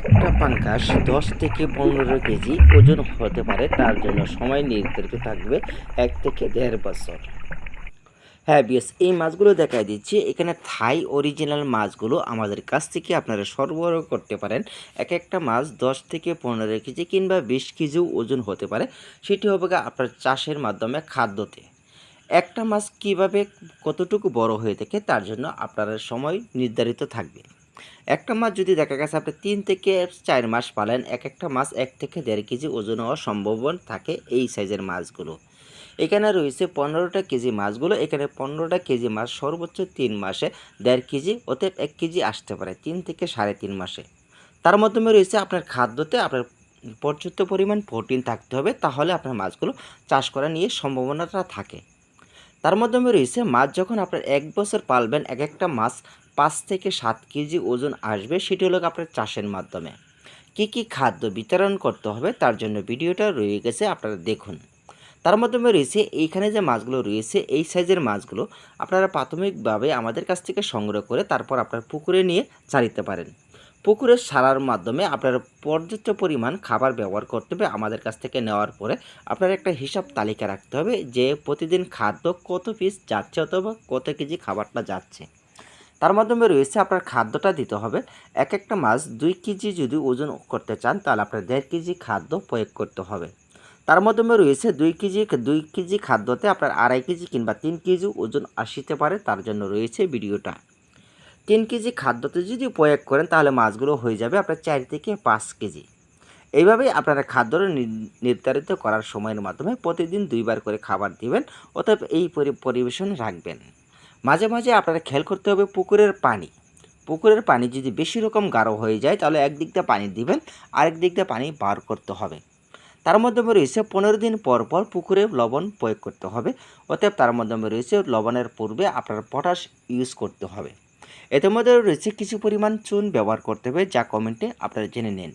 একটা পাঙ্কাশ দশ থেকে পনেরো কেজি ওজন হতে পারে, তার জন্য সময় নির্ধারিত থাকবে এক থেকে দেড় বছর। হ্যাঁ বিএস, এই মাছগুলো দেখাই দিচ্ছি। এখানে থাই অরিজিনাল মাছগুলো আমাদের কাছ থেকে আপনারা সরবরাহ করতে পারেন। এক একটা মাছ দশ থেকে পনেরো কেজি কিংবা বিশ কেজিও ওজন হতে পারে। সেটি হবে আপনার চাষের মাধ্যমে খাদ্যতে। একটা মাছ কীভাবে কতটুকু বড় হয়ে থাকে, তার জন্য আপনার সময় নির্ধারিত থাকবে। একটা মাছ যদি দেখা গেছে আপনি তিন থেকে চার মাস পালেন, এক একটা মাছ এক থেকে দেড় কেজি ওজন হওয়ার সম্ভাবনা থাকে এই সাইজের মাছগুলো। এখানে রয়েছে পনেরোটা কেজি মাছগুলো, এখানে পনেরোটা কেজি মাছ সর্বোচ্চ তিন মাসে দেড় কেজি, অতএব এক কেজি আসতে পারে তিন থেকে সাড়ে তিন মাসে। তার মাধ্যমে রয়েছে আপনার খাদ্যতে আপনার পর্যাপ্ত পরিমাণ প্রোটিন থাকতে হবে, তাহলে আপনার মাছগুলো চাষ করা নিয়ে সম্ভাবনাটা থাকে। তার মাধ্যমে রয়েছে মাছ যখন আপনার এক বছর পালবেন, এক একটা মাছ পাঁচ থেকে সাত কেজি ওজন আসবে, সেটি হলো আপনার চাষের মাধ্যমে। কি কি খাদ্য বিতরণ করতে হবে তার জন্য ভিডিওটা রয়ে গেছে, আপনারা দেখুন। তার মাধ্যমে রয়েছে এইখানে যে মাছগুলো রয়েছে, এই সাইজের মাছগুলো আপনারা প্রাথমিকভাবে আমাদের কাছ থেকে সংগ্রহ করে তারপর আপনার পুকুরে নিয়ে ছাড়িতে পারেন। পুকুরে সারার মাধ্যমে আপনার পর্যাপ্ত পরিমাণ খাবার ব্যবহার করতে হবে আমাদের কাছ থেকে নেওয়ার পরে আপনার একটা হিসাব তালিকা রাখতে হবে যে প্রতিদিন খাদ্য কত পিস যাচ্ছে অথবা কত কেজি খাবারটা যাচ্ছে। তার মাধ্যমে রয়েছে আপনার খাদ্যটা দিতে হবে। এক একটা মাছ দুই কেজি যদি ওজন করতে চান তাহলে আপনার দেড় কেজি খাদ্য প্রয়োগ করতে হবে। তার মাধ্যমে রয়েছে দুই কেজি দুই কেজি খাদ্যতে আপনার আড়াই কেজি কিংবা তিন কেজি ওজন আসিতে পারে, তার জন্য রয়েছে ভিডিওটা। তিন কেজি খাদ্যতে যদি প্রয়োগ করেন, তাহলে মাছগুলো হয়ে যাবে আপনার চার থেকে পাঁচ কেজি। এইভাবেই আপনারা খাদ্য নির্ধারিত করার সময়ের মাধ্যমে প্রতিদিন দুইবার করে খাবার দিবেন, অতএব এই পরি- পরিবেশন রাখবেন। মাঝে মাঝে আপনারা খেয়াল করতে হবে পুকুরের পানি। পুকুরের পানি যদি বেশি রকম গাঢ় হয়ে যায়, তাহলে একদিক দিয়ে পানি দিবেন, আরেক দিক দিয়ে পানি বার করতে হবে। তার মাধ্যমে রয়েছে পনেরো দিন পর পর পুকুরে লবণ প্রয়োগ করতে হবে, অতএব তার মাধ্যমে রয়েছে লবণের পূর্বে আপনার পটাশ ইউজ করতে হবে। এতে মধ্যে রয়েছে কিছু পরিমাণ চুন ব্যবহার করতে হবে যা কমেন্টে আপনারা জেনে নিন।